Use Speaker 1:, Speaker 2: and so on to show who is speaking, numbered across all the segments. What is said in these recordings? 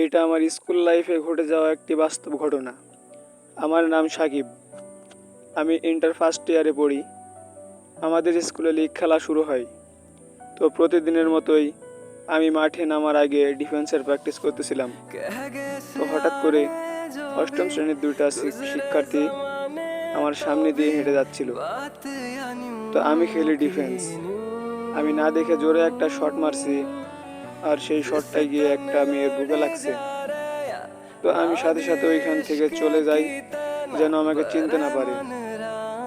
Speaker 1: এইটা আমার স্কুল লাইফে ঘটে যাওয়া একটি বাস্তব ঘটনা। আমার নাম সাকিব। আমি ইন্টার ফার্স্ট ইয়ারে পড়ি। আমাদের স্কুলে লিগ খেলা শুরু হয়। তো প্রতিদিনের মতোই আমি মাঠে নামার আগে ডিফেন্সের প্র্যাকটিস করতেছিলাম। তো হঠাৎ করে অষ্টম শ্রেণির দুইটা শিক্ষার্থী আমার সামনে দিয়ে হেঁটে যাচ্ছিল। তো আমি খেলি ডিফেন্স আমি না দেখে জোরে একটা শট মারছি। আর সেই শটটায় গিয়ে একটা মেয়ের বুকে লাগছে। তো আমি সাথে সাথে ওইখান থেকে চলে যাই, যেন আমাকে চিনতে না পারে।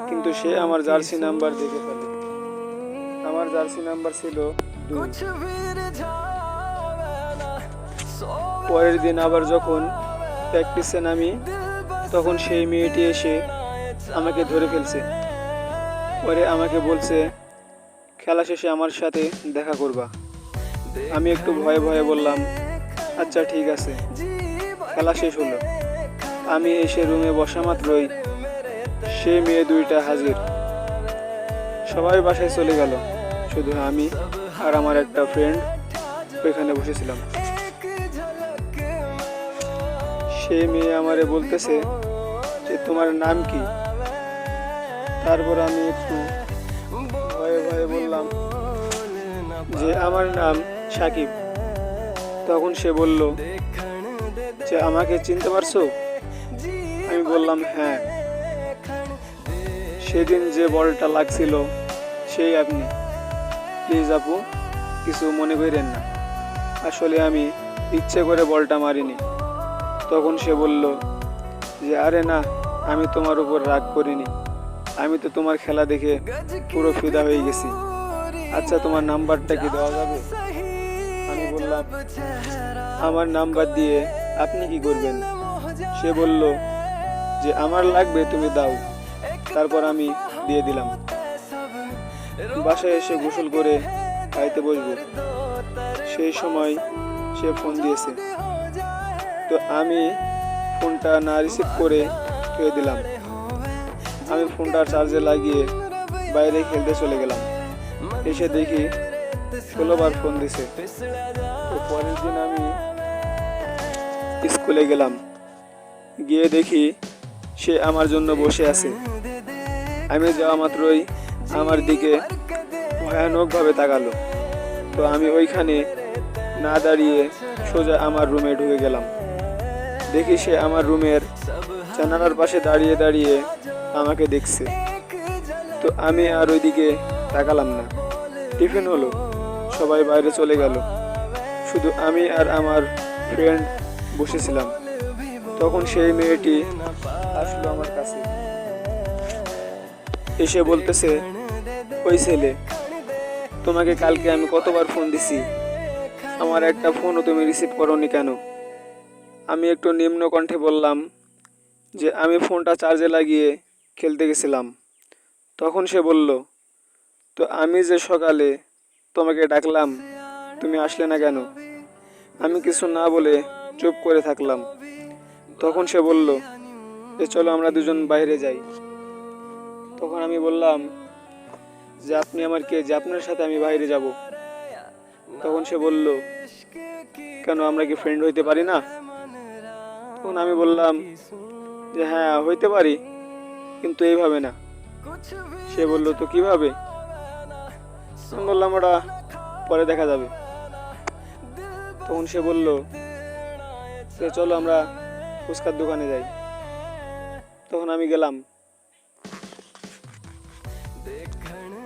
Speaker 1: কিন্তু সে আমার জার্সি নাম্বার দেখে ফেলে। আমার জার্সি নাম্বার ছিল পরের দিন আবার যখন প্র্যাকটিসে নামি, তখন সেই মেয়েটি এসে আমাকে ধরে ফেলছে। পরে আমাকে বলছে, খেলা শেষে আমার সাথে দেখা করবা। আমি একটু ভয়ে ভয়ে বললাম আচ্ছা ঠিক আছে। খেলা শেষ হলো। আমি এসে রুমে বসা মাত্রই সে মেয়ে দুইটা হাজির। সবাই বাসায় চলে গেল। শুধু আমি আর আমার একটা ফ্রেন্ড ওইখানে বসেছিলাম। সে মেয়ে আমারে বলতেছে যে, তোমার নাম কি? তারপর আমি একটু ভয়ে ভয়ে বললাম যে, আমার নাম সাকিব। তখন সে বলল, যে আমাকে চিনতে পারছ? আমি বললাম হ্যাঁ। সেদিন যে বলটা লাগছিল, সেই আপনি। প্লিজ আপু, কিছু মনে করেন না। আসলে আমি ইচ্ছে করে বলটা মারিনি। তখন সে বলল, যে আরে না, আমি তোমার উপর রাগ করিনি। আমি তো তোমার খেলা দেখে পুরো ফিদা হয়ে গেছি। আচ্ছা তোমার নাম্বারটা কি দেওয়া যাবে? আমি বললাম আমার নাম্বার দিয়ে আপনি কি করবেন? সে বলল যে, আমার লাগবে, তুমি দাও। তারপর আমি দিয়ে দিলাম। বাসায় এসে গোসল করে খাইতে বসবো। সেই সময় সে ফোন দিয়েছে। তো আমি ফোনটা না রিসিভ করে থুয়ে দিলাম। আমি ফোনটা চার্জে লাগিয়ে বাইরে খেলতে চলে গেলাম। এসে দেখি ষোলোবার ফোন দিছে। তো পরের দিন আমি স্কুলে গেলাম। গিয়ে দেখি সে আমার জন্য বসে আছে। আমি যাওয়া মাত্রই আমার দিকে ভয়ানকভাবে তাকালো। তো আমি ওইখানে না দাঁড়িয়ে সোজা আমার রুমে ঢুকে গেলাম। দেখি সে আমার রুমের জানালার পাশে দাঁড়িয়ে দাঁড়িয়ে আমাকে দেখছে। তো আমি আর ওইদিকে তাকালাম না। টিফিন হলো। সবাই বাইরে চলে গেল। শুধু আমি আর আমার ফ্রেন্ড বসেছিলাম। তখন সেই মেয়েটি আসলো আমার কাছে। এসে বলতেছে, ওই ছেলে, তোমাকে কালকে আমি কতবার ফোন দিছি? আমার একটা ফোনও তুমি রিসিভ করনি কেন? আমি একটু নিম্ন কণ্ঠে বললাম যে, আমি ফোনটা চার্জে লাগিয়ে খেলতে গেছিলাম। তখন সে বলল, তো আমি যে সকালে তোমাকে ডাকলাম, তুমি আসলে না কেন? আমি কিছু না বলে চুপ করে থাকলাম। তখন সে বলল যে চলো আমরা দুজন বাইরে যাই। তখন আমি বললাম, যে আপনি আমার কে? যে আপনার সাথে আমি বাইরে যাব। তখন সে বলল, কেন আমরা কি ফ্রেন্ড হইতে পারি না? তখন আমি বললাম, যে হ্যাঁ হইতে পারি, কিন্তু এইভাবে না। সে বলল, তো কীভাবে? আমি বললাম ওটা পরে দেখা যাবে। তখন সে বলল, সে চলো আমরা ফুচকার দোকানে যাই। তখন আমি গেলাম।